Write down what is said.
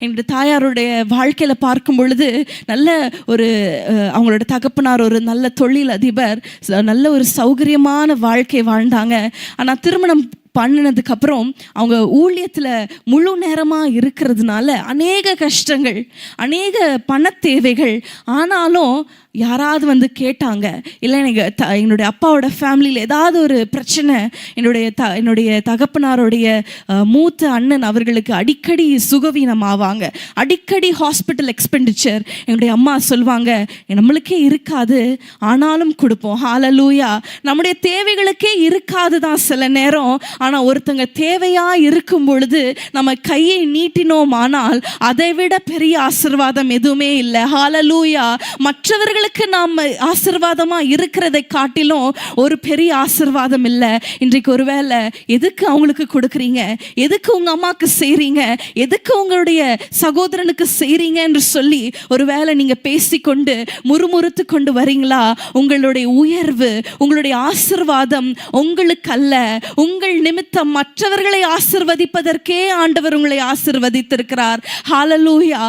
என்னுடைய தாயாருடைய வாழ்க்கையில் பார்க்கும் பொழுது நல்ல ஒரு அவங்களோட தகப்பனார் ஒரு நல்ல தொழில் அதிபர் நல்ல ஒரு சௌகரியமான வாழ்க்கை வாழ்ந்தாங்க. ஆனால் திருமணம் பண்ணினதுக்கு அப்புறம் அவங்க ஊழியத்தில் முழு நேரமாக இருக்கிறதுனால அநேக கஷ்டங்கள் அநேக பண தேவைகள் ஆனாலும் யாராவது வந்து கேட்டாங்க இல்லை எனக்கு த என்னுடைய அப்பாவோட ஃபேமிலியில் ஏதாவது ஒரு பிரச்சனை. என்னுடைய த என்னுடைய தகப்பனாருடைய மூத்த அண்ணன் அவர்களுக்கு அடிக்கடி சுகவீனம் ஆவாங்க அடிக்கடி ஹாஸ்பிட்டல் எக்ஸ்பெண்டிச்சர் என்னுடைய அம்மா சொல்லுவாங்க நம்மளுக்கே இருக்காது. ஆனாலும் கொடுப்போம். ஹாலலூயா நம்முடைய தேவைகளுக்கே இருக்காது தான் சில நேரம். ஆனால் ஒருத்தங்க தேவையா இருக்கும் பொழுது நம்ம கையை நீட்டினோமானால் அதை விட பெரிய ஆசிர்வாதம் எதுவுமே இல்லை. ஹாலலூயா மற்றவர்களுக்கு நாம் ஆசிர்வாதமாக இருக்கிறதை காட்டிலும் ஒரு பெரிய ஆசிர்வாதம் இல்லை. இன்றைக்கு ஒருவேளை எதுக்கு அவங்களுக்கு கொடுக்குறீங்க? எதுக்கு உங்க அம்மாவுக்கு செய்கிறீங்க எதுக்கு உங்களுடைய சகோதரனுக்கு செய்றீங்க என்று சொல்லி ஒருவேளை நீங்க பேசிக்கொண்டு முறுமுறுத்து கொண்டு வரீங்களா? உங்களுடைய உயர்வு உங்களுடைய ஆசிர்வாதம் உங்களுக்கு அல்ல உங்கள் நிமித்தம் மற்றவர்களை ஆசிர்வதிப்பதற்கே ஆண்டவர் உங்களை ஆசிர்வதித்திருக்கிறார். ஹாலலூயா